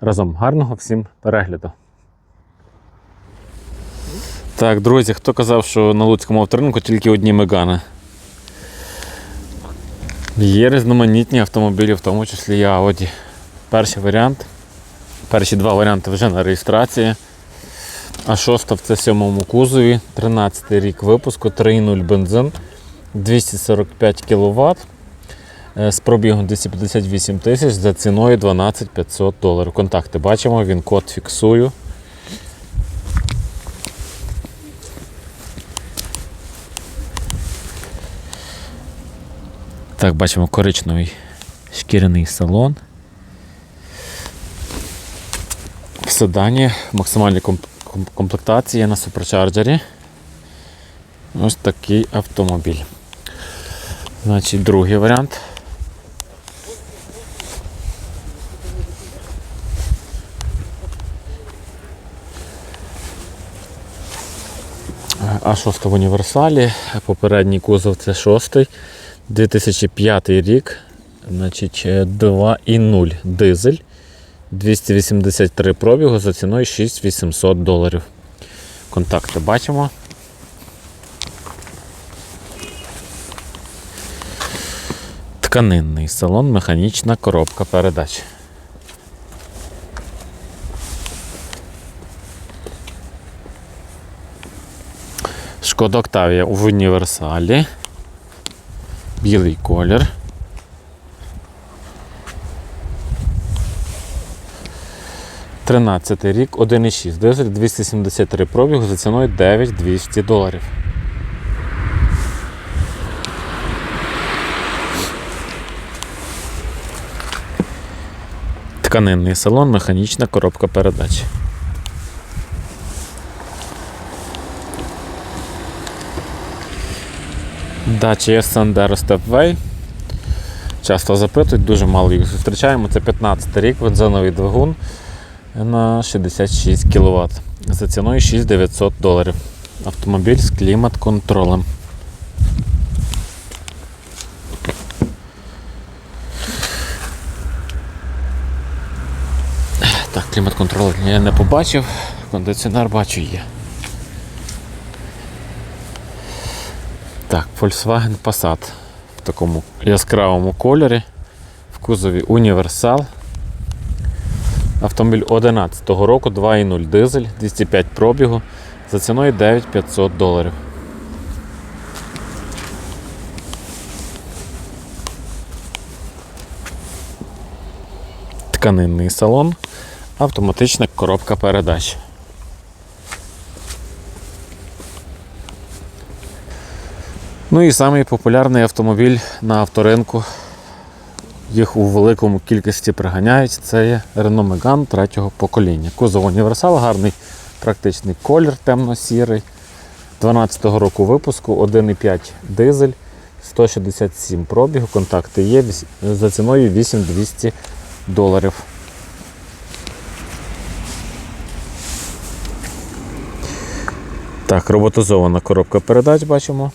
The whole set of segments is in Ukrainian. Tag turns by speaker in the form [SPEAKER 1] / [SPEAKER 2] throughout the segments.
[SPEAKER 1] Разом гарного всім перегляду. Так, друзі, хто казав, що на Луцькому авторинку тільки одні мегани? Є різноманітні автомобілі, в тому числі і Audi. Перший варіант. Перші два варіанти вже на реєстрації. А шоста в це сьомому кузові, 13 рік випуску, 3.0 бензин, 245 кВт. Е, З пробігом 258 тисяч за ціною 12 500 доларів. Контакти бачимо, він код фіксую. Так, бачимо коричневий шкіряний салон. В седані максимальні комп- ком- комплектації на суперчарджері. Ось такий автомобіль. Значить, другий варіант. А6 в універсалі. Попередній кузов це 6 2005 рік. Значить, е, 2,0 дизель. 283 пробігу за ціною 6800 доларів. Контакти бачимо. Тканинний салон, механічна коробка передач. Шкода Октавія в універсалі. Білий колір. Тринадцятий рік, 1,6 дизель, 273 пробігу за ціною 9200 доларів. Тканинний салон, механічна коробка передач. Дача Sandero Stepway. Часто запитують, дуже мало їх зустрічаємо. Це 15 рік, бензиновий двигун на 66 кВт. За ціною 6900 доларів. Автомобіль з клімат-контролем. Так, клімат-контроль я не побачив, кондиціонер бачу є. Так, Volkswagen Passat в такому яскравому кольорі, в кузові універсал. Автомобіль 11 року, 2,0 дизель, 205 пробігу за ціною 9500 доларів. Тканинний салон, автоматична коробка передач. Ну і самий популярний автомобіль на авторинку. Їх у великому кількості приганяють. Це є Renault Megane третього покоління. Кузов універсал, гарний практичний колір темно-сірий. 12-го року випуску 1,5 дизель, 167 пробігу, контакти є за ціною 8200 доларів. Так, роботизована коробка передач бачимо.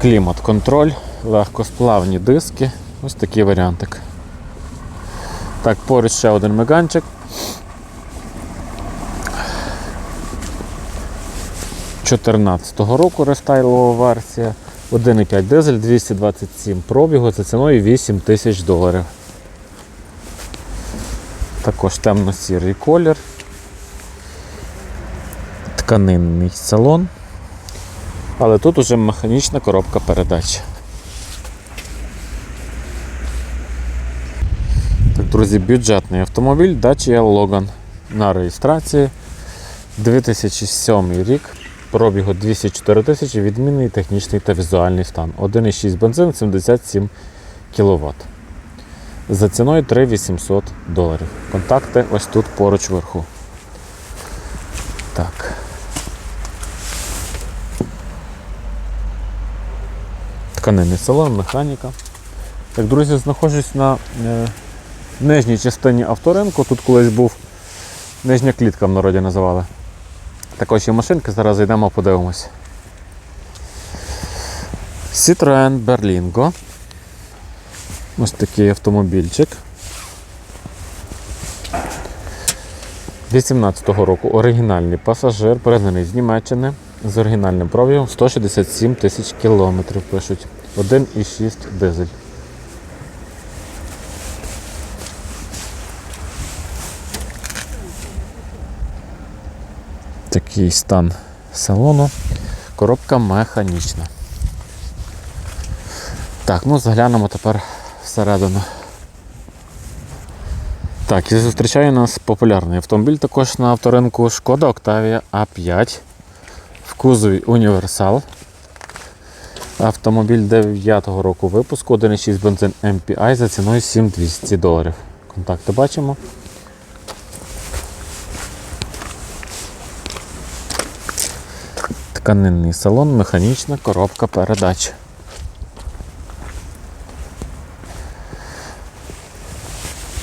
[SPEAKER 1] Клімат-контроль, легкосплавні диски. Ось такий варіантик. Так, поруч ще один меганчик. Чотирнадцятого року рестайлова версія. 1,5 дизель, 227 пробігу за ціною 8 тисяч доларів. Також темно-сірий колір. Тканинний салон. Але тут уже механічна коробка передач. Так, друзі, бюджетний автомобіль Dacia Logan на реєстрації 2007 рік. Пробігу 204 тисячі, відмінний технічний та візуальний стан. 1,6 бензин, 77 кВт. За ціною 3800 доларів. Контакти ось тут поруч вверху. Так. Тканинний салон, механіка. Так, друзі, знаходжусь на е, нижній частині авторинку. Тут колись був нижня клітка в народі називали. Також є машинки, зараз зайдемо, подивимось. Citroen Berlingo. Ось такий автомобільчик. 18-го року оригінальний пасажир, переданий з Німеччини з оригінальним пробігом 167 тисяч кілометрів пишуть. 1,6 дизель. Такий стан салону. Коробка механічна. Так, ну заглянемо тепер всередину. Так, і зустрічає нас популярний автомобіль також на авторинку Шкода A5 в кузові Універсал. Автомобіль 9-го року випуску, 1,6 бензин MPI за ціною 7200 доларів. Контакти бачимо. Тканинний салон, механічна коробка передач.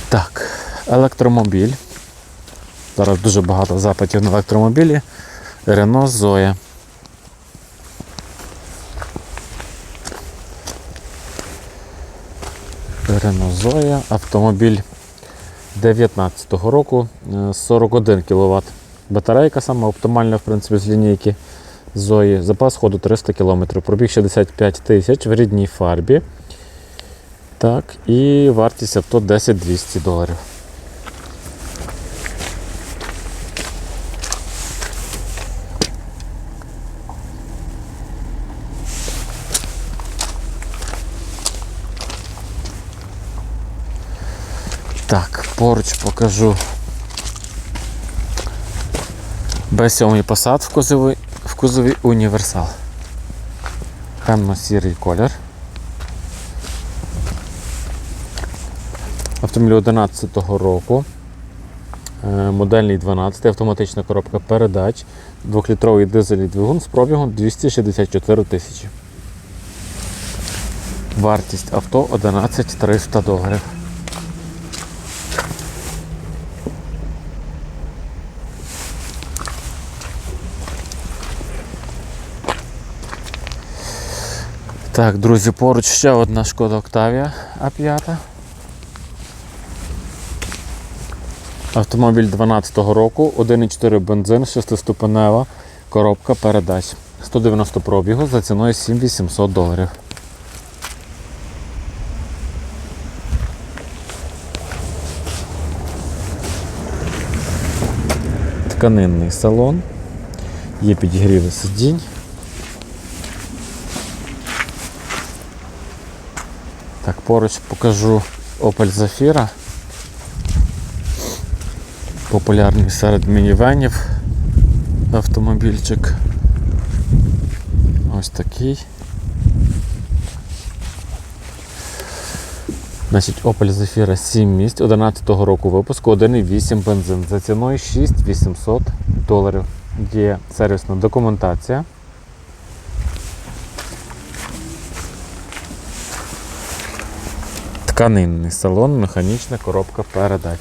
[SPEAKER 1] Так, електромобіль. Зараз дуже багато запитів на електромобілі. Renault Zoe. Zoe, автомобіль 19-го року, е, 41 кВт. Батарейка саме оптимальна в принципі, з лінійки Зої. Запас ходу 300 км, пробіг 65 тисяч в рідній фарбі. Так, і вартість авто 10-200 доларів. Так, поруч покажу Б7 посад в кузові, в кузові універсал. Темно-сірий колір. Автомобіль 11 року. Е, Модельний 12, автоматична коробка передач, 2-літровий дизельний двигун з пробігом 264 тисячі. Вартість авто 11 300 доларів. Так, друзі, поруч ще одна шкода Октавія А5. Автомобіль 12-го року, 1,4 бензин, 6-ступенева коробка передач. 190 пробігу за ціною 7800 доларів. Тканинний салон. Є підігріви сидінь. Поруч покажу Opel Zafira. Популярний серед мінівенів автомобільчик. Ось такий. Значить, Opel Zafira 7 місць 11-го року випуску 1,8 бензин за ціною 6800 доларів. Є сервісна документація. Тканинний салон, механічна коробка передач.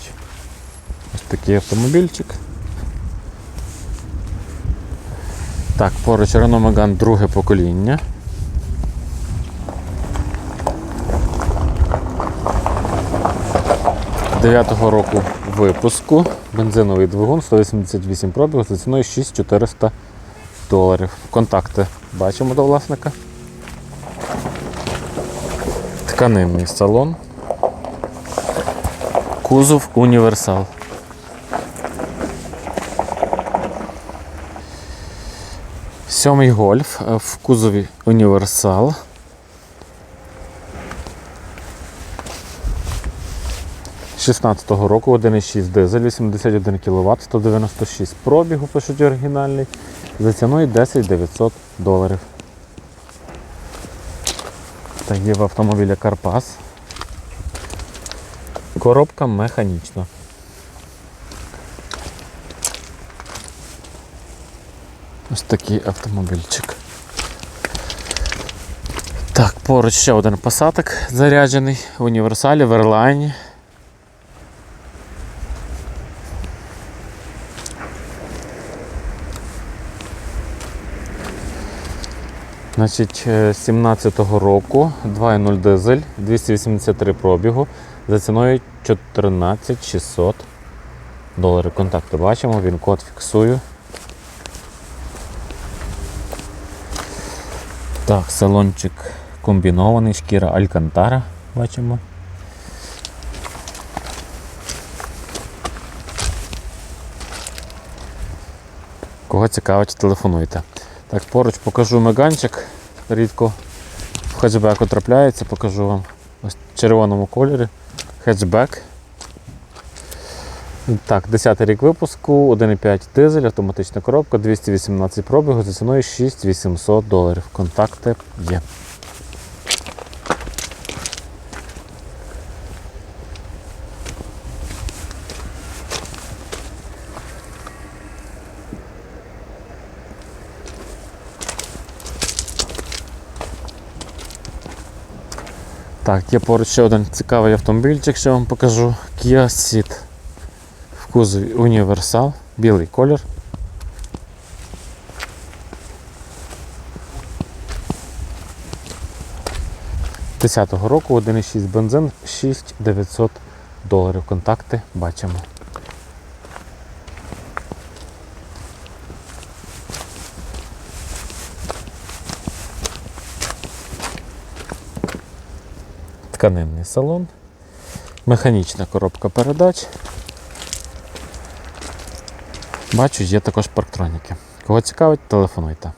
[SPEAKER 1] Ось такий автомобільчик. Так, поруч Renault Megane друге покоління. Дев'ятого року випуску. Бензиновий двигун 188 пробігу за ціною 6400 доларів. Контакти бачимо до власника. Тканинний салон. Кузов універсал. Сьомий гольф е, в кузові універсал. З 16-го року 1,6 дизель, 81 кВт, 196 пробігу, пишуть оригінальний, за ціною 10 900 доларів. Так, є в автомобіля Карпас. Коробка механічна. Ось такий автомобільчик. Так, поруч ще один посадок заряджений в універсалі, в Ерлайні. Значить, е, 17-го року 2.0 дизель, 283 пробігу за ціною 14 600 доларів. Контакти бачимо, він код фіксую. Так, салончик комбінований, шкіра Алькантара, бачимо. Кого цікавить, телефонуйте. Так, поруч покажу меганчик. Рідко в хетчбеку трапляється, покажу вам ось в червоному кольорі. Хетчбек. Так, 10 рік випуску, 1,5 дизель, автоматична коробка, 218 пробігу за ціною 6800 доларів. Контакти є. Так, є поруч ще один цікавий автомобільчик, що вам покажу. Kia Ceed в кузові універсал, білий колір. Десятого року 1,6 бензин, 6900 доларів. Контакти бачимо. Тканинний салон, механічна коробка передач. Бачу, є також парктроніки. Кого цікавить, телефонуйте.